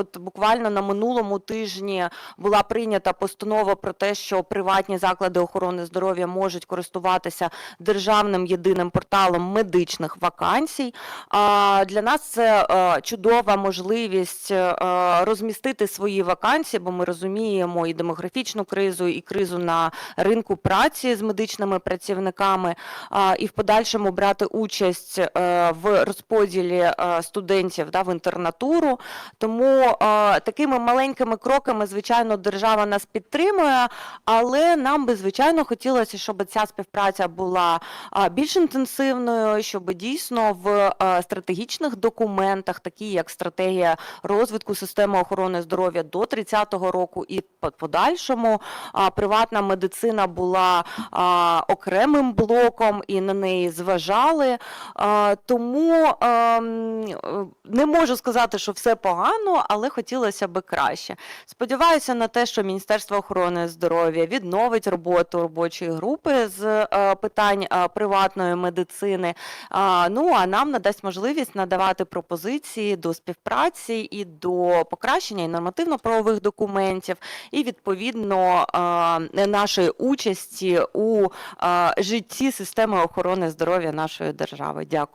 От буквально на минулому тижні була прийнята постанова про те, що приватні заклади охорони здоров'я можуть користуватися державним єдиним порталом медичних вакансій. Для нас це е, чудова можливість е, розмістити свої вакансії, бо ми розуміємо і демографічну кризу, і кризу на ринку праці з медичними працівниками, і в подальшому брати участь е, в розподілі студентів в інтернатуру. Тому е, такими маленькими кроками, звичайно, держава нас підтримує, але нам би звичайно хотілося, щоб ця співпраця була а, більш інтенсивною, щоб дійсно в е, стратегічних документах, такі як стратегія розвитку системи охорони здоров'я до 30-го року і подальшому, а, приватна медицина була а, окремим блоком і на неї зважали. А, Тому ем, е, не можу сказати, що все погано, але хотілося би краще. Сподіваюся на те, що Міністерство охорони здоров'я відновить роботу робочої групи з е, питань е, приватної медицини. Ну а нам надасть можливість надавати пропозиції до співпраці і до покращення і нормативно-правових документів, і відповідно нашої участі у е, житті системи охорони здоров'я нашої держави. Дякую.